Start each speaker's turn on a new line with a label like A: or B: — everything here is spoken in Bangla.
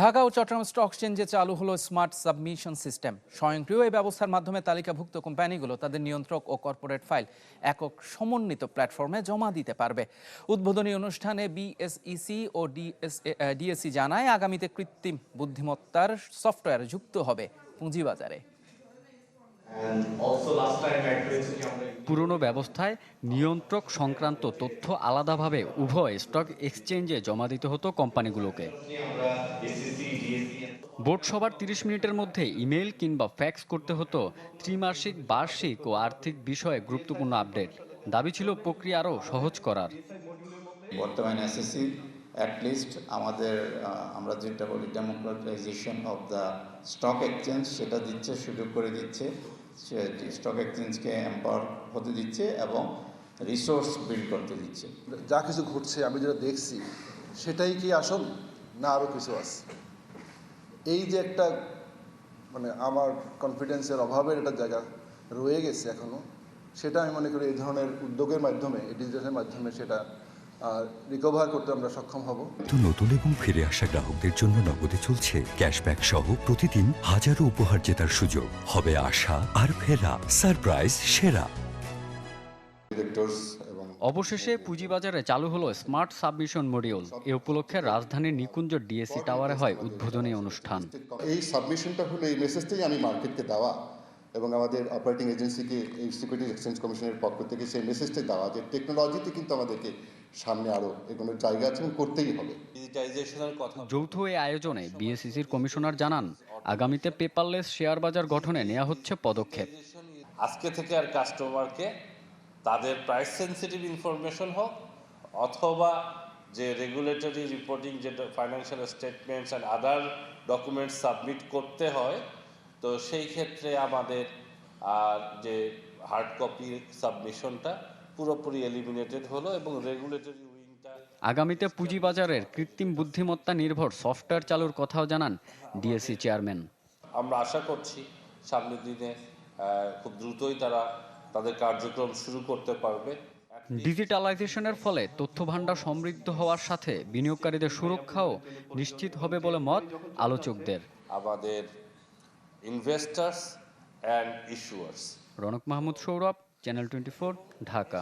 A: ঢাকা ও চট্টগ্রাম স্টক এক্সচেঞ্জে চালু হলো স্মার্ট সাবমিশন সিস্টেম। স্বয়ংক্রিয় এই ব্যবস্থার মাধ্যমে তালিকাভুক্ত কোম্পানিগুলো তাদের নিয়ন্ত্রক ও কর্পোরেট ফাইল একক সমন্বিত প্ল্যাটফর্মে জমা দিতে পারবে। উদ্বোধনী অনুষ্ঠানে বিএসইসি ও ডিএসসি জানায়, আগামীতে কৃত্রিম বুদ্ধিমত্তার সফটওয়্যার যুক্ত হবে পুঁজিবাজারে।
B: পুরনো ব্যবস্থায় নিয়ন্ত্রক সংক্রান্ত তথ্য আলাদাভাবে উভয় স্টক এক্সচেঞ্জে জমা দিতে হতো কোম্পানিগুলোকে। বোর্ড সবার তিরিশ মিনিটের মধ্যে ইমেল কিংবা ফ্যাক্স করতে হতো ত্রিমাসিক, বার্ষিক ও আর্থিক বিষয়ে গুরুত্বপূর্ণ আপডেট। দাবি ছিল প্রক্রিয়া আরও সহজ করার।
C: বর্তমানে এসএসসি অ্যাটলিস্ট আমাদের আমরা যেটা বলি democratisation of the stock exchange সেটা দিচ্ছে, সুযোগ করে দিচ্ছে। স্টক এক্সচেঞ্জকে এম্পাওয়ার হতে দিচ্ছে এবং রিসোর্স বিল্ড করতে দিচ্ছে।
D: যা কিছু ঘটছে, আমি যেটা দেখছি, সেটাই কি আসল না আরও কিছু আছে? এই যে একটা মানে আমার কনফিডেন্সের অভাবের একটা জায়গা রয়ে গেছে এখনও সেটা আমি মনে করি এই ধরনের উদ্যোগের মাধ্যমে, এই ডিজিটালের মাধ্যমে সেটা রিকভার করতে আমরা সক্ষম হব।
E: তো নতুন এবং ফিরে আসা গ্রাহকদের জন্য নগদে চলছে ক্যাশব্যাক সহ প্রতিদিন হাজারো উপহার জেতার সুযোগ। হবে আশা আর ফেরা সারপ্রাইজ সেরা।
F: এবং
B: অবশেষে পুঁজিবাজারে চালু হলো স্মার্ট সাবমিশন মডিউল এ উপলক্ষে রাজধানীর নিকুঞ্জ ডিএসসি টাওয়ারে হয় উদ্বোধনী অনুষ্ঠান।
F: এই সাবমিশনটা হলো এই মেসেজটাই আমি মার্কেটকে দেওয়া এবং আমাদের অপারেটিং এজেন্সিকে এই সিকিউরিটি এক্সচেঞ্জ কমিশনের পক্ষ থেকে সেই মেসেজটাই দেওয়া যে টেকনোলজিতে কিন্তু আমাদেরকে সামনে আরও এগোনোর জায়গা আছে করতেই হবে।
G: ডিজিটাইজেশনের কথা
B: যৌথ এই আয়োজনে বিএসইসির কমিশনার জানান আগামীতে পেপারলেস শেয়ার বাজার গঠনে নেওয়া হচ্ছে পদক্ষেপ।
H: আজকে থেকে আর কাস্টমারকে তাদের প্রাইস সেন্সিটিভ ইনফরমেশন হোক অথবা যে রেগুলেটরি রিপোর্টিং যেটা financial statements and other documents submit করতে হয় তো সেই ক্ষেত্রে আমাদের আর যে হার্ড কপি সাবমিশনটা পুরোপুরি এলিমিনেটেড হলো এবং রেগুলেটরি
B: আগামীতে পুঁজিবাজারের কৃত্রিম বুদ্ধিমত্তা নির্ভর সফটওয়্যার চালুর কথাও জানান ডিএসসি চেয়ারম্যান
H: আমরা আশা করছি সামনের দিনে খুব দ্রুতই তারা তাদের কার্যক্রম শুরু করতে পারবে।
B: ডিজিটালাইজেশনের ফলে তথ্য ভাণ্ডার সমৃদ্ধ হওয়ার সাথে বিনিয়োগকারীদের সুরক্ষাও নিশ্চিত হবে বলে মত আলোচকদের।
H: আমাদের investors and issuers
B: Ronok Mahmud Sourav channel 24 Dhaka.